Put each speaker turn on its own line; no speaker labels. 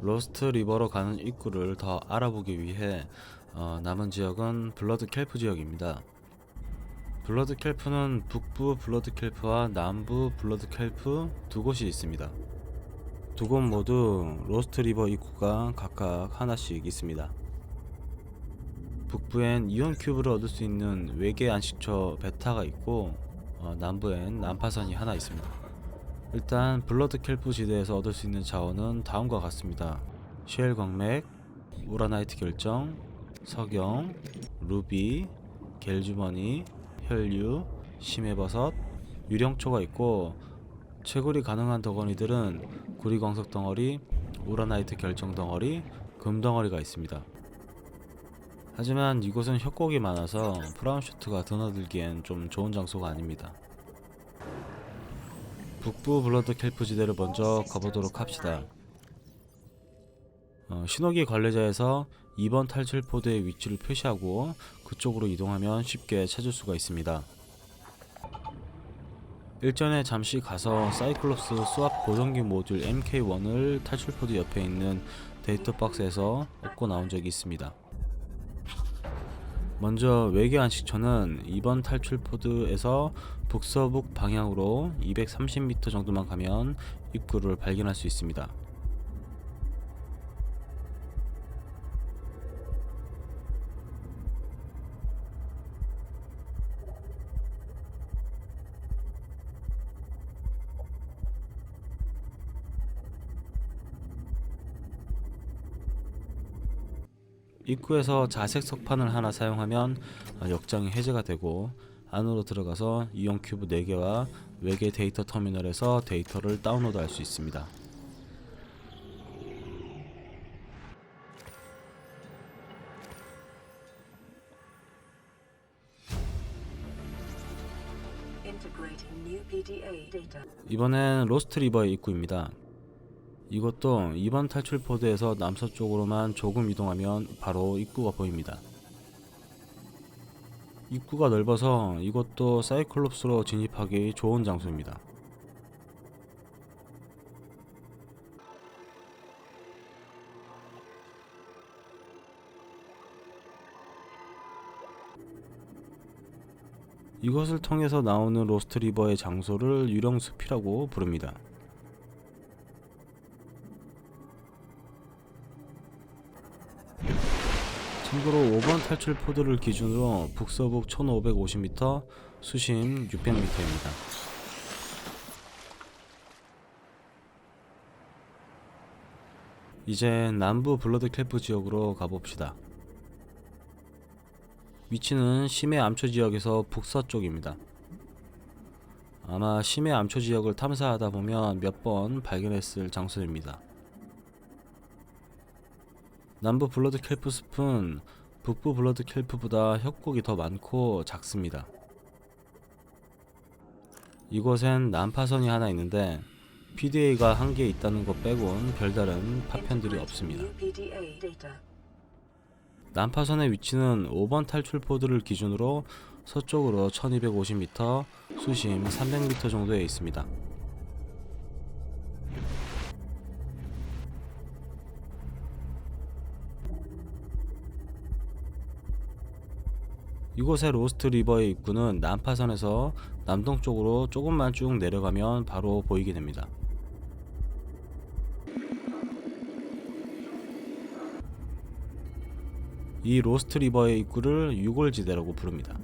로스트 리버로 가는 입구를 더 알아보기 위해 어, 남은 지역은 블러드 켈프 지역입니다. 블러드 켈프는 북부 블러드 켈프와 남부 블러드 켈프 두 곳이 있습니다. 두 곳 모두 로스트 리버 입구가 각각 하나씩 있습니다. 북부엔 이온 큐브를 얻을 수 있는 외계 안식처 베타가 있고 어, 남부엔 난파선이 하나 있습니다. 일단 블러드 켈프 지대에서 얻을 수 있는 자원은 다음과 같습니다. 쉘 광맥, 우라나이트 결정, 석영, 루비, 겔주머니, 혈류, 심해버섯, 유령초가 있고 채굴이 가능한 덩어리들은 구리광석 덩어리, 우라나이트 결정 덩어리, 금 덩어리가 있습니다. 하지만 이곳은 협곡이 많아서 프라운슈트가 드나들기엔 좀 좋은 장소가 아닙니다. 북부 블러드 켈프 지대를 먼저 가보도록 합시다. 어, 신호기 관리자에서 2번 탈출 포드의 위치를 표시하고 그쪽으로 이동하면 쉽게 찾을 수가 있습니다. 일전에 잠시 가서 사이클롭스 수압 고정기 모듈 MK1을 탈출 포드 옆에 있는 데이터 박스에서 얻고 나온 적이 있습니다. 먼저 외계 안식처는 이번 탈출 포드에서 북서북 방향으로 230m 정도만 가면 입구를 발견할 수 있습니다. 입구에서 자색 석판을 하나 사용하면 어, 역장이 해제가 되고 안으로 들어가서 이온 큐브 4개와 외계 데이터 터미널에서 데이터를 다운로드 할 수 있습니다. 이번엔 로스트 리버의 입구입니다. 이것도 이번 탈출 포드에서 남서쪽으로만 조금 이동하면 바로 입구가 보입니다. 입구가 넓어서 이것도 사이클롭스로 진입하기 좋은 장소입니다. 이것을 통해서 나오는 로스트 리버의 장소를 유령 숲이라고 부릅니다. 참고로 5번 탈출 포드를 기준으로 북서북 1550m, 수심 600m입니다. 이제 남부 블러드 클래프 지역으로 가봅시다. 위치는 심해 암초 지역에서 북서쪽입니다. 아마 심해 암초 지역을 탐사하다 보면 몇 번 발견했을 장소입니다. 남부 블러드 켈프 숲은 북부 블러드 켈프보다 협곡이 더 많고 작습니다. 이곳엔 난파선이 하나 있는데 PDA가 한 개 있다는 것 빼곤 별다른 파편들이 없습니다. 난파선의 위치는 5번 탈출 포드를 기준으로 서쪽으로 1250m, 수심 300m 정도에 있습니다. 이곳의 로스트 리버의 입구는 난파선에서 남동쪽으로 조금만 쭉 내려가면 바로 보이게 됩니다. 이 로스트 리버의 입구를 유골지대라고 부릅니다.